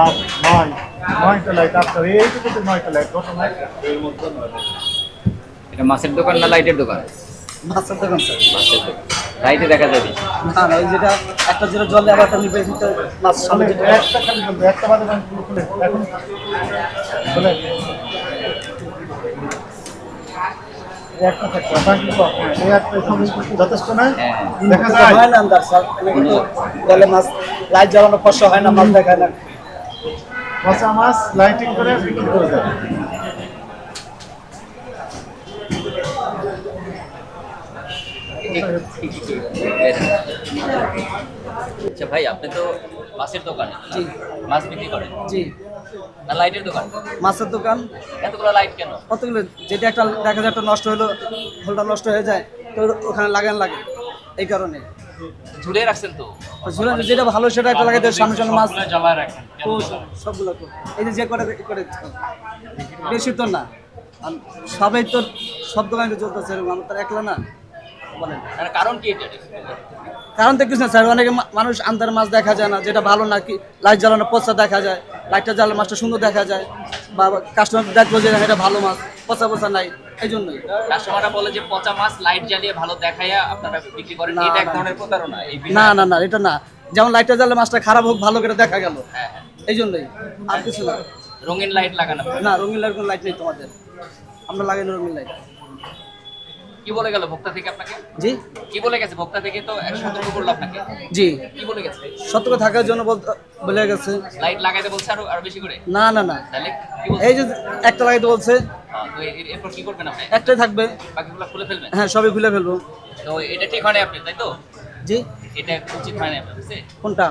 আর নয় নয়টা লাইট আপনার এইটুকুতে নয়টা লাইট কত লাইট এটা মাছের দোকান না লাইটের দোকান? মাছের দোকান স্যার মাছের দোকান। লাইটে দেখা যাবে। না না ওই যেটা একটা যেটা জলে আবার একটা নিবে ভিতরে মাছ সামনে একটা খালি একটা বাদে খুলে এখন। বলে এই একটা থাকবে বাকি তো হ্যাঁ, এই একটা এখানে যথেষ্ট নয়। হ্যাঁ। দেখা যায়। হয় না স্যার। মাছ লাইট জ্বালানো কষ্ট হয় না মাছ দেখায় না। পচা মাছ লাইটিং করে বিক্রি করে দেয়। আচ্ছা ভাই আপনি তো মাছের দোকান জি। মাছ বিক্রি করেন। জি। না লাইটের দোকান? মাছের দোকান। এতগুলো লাইট কেন? কতগুলো যেটা একটা দেখা যায় একটা নষ্ট হলো হোলটা নষ্ট হয়ে যায় তো ওখানে লাগান লাগে এই কারণে। ঝুলিয়ে রাখছেন তো? ঝুলে যেটা ভালো সেটা একটা সামনে সামনে মাছ। জ্বালায় রাখেন তো সবগুলো এই যে যে করে করে বেশি তো না। আর সবাই তো সব দোকানে চলতেছে এরকম আমার একলা না বলেন। কারণ কি এটা? কারণ তো কিছু না স্যার অনেকে মানুষ আন্দার মাছ দেখা যায় না যেটা ভালো না কি লাইট জ্বালানো পচা দেখা যায়। লাইটটা জ্বালানো মাছটা সুন্দর দেখা যায় বা কাস্টমার দেখব যে এটা ভালো মাছ পচা পচা নাই এই জন্যই কাস্টমাররা বলে যে পচা মাছ লাইট জ্বালিয়ে ভালো দেখাইয়া আপনারা বিক্রি করেন না, এটা এক না। ধরনের প্রতারণা না না না এটা না। যেমন লাইটটা জ্বালালে মাছটা খারাপ হোক ভালো করে দেখা গেল। হ্যাঁ হ্যাঁ। এই জন্যই আর কিছু না। রঙিন লাইট লাগানো। না রঙিন লাইট কোনো লাইট নেই তোমাদের। আমরা লাগাই না রঙিন লাইট কি বলে গেল ভোক্তা থেকে আপনাকে? জি। কি বলে গেছে? ভোক্তা থেকে তো সতর্ক করল আপনাকে। জি। কি বলে গেছে? সতর্ক থাকার জন্য বলে গেছে। লাইট লাগাইতে বলছে আরও আরও বেশি করে? না না না। তাহলে এই যে একটা লাগাইতে বলছে। এরপর কি করবেন আপনি? একটাই থাকবে। বাকিগুলো খুলে ফেলবেন? হ্যাঁ সবই খুলে ফেলব। তো এটা ঠিক হয় আপনি তাই তো? জি। এটা উচিত হয় না কোনটা?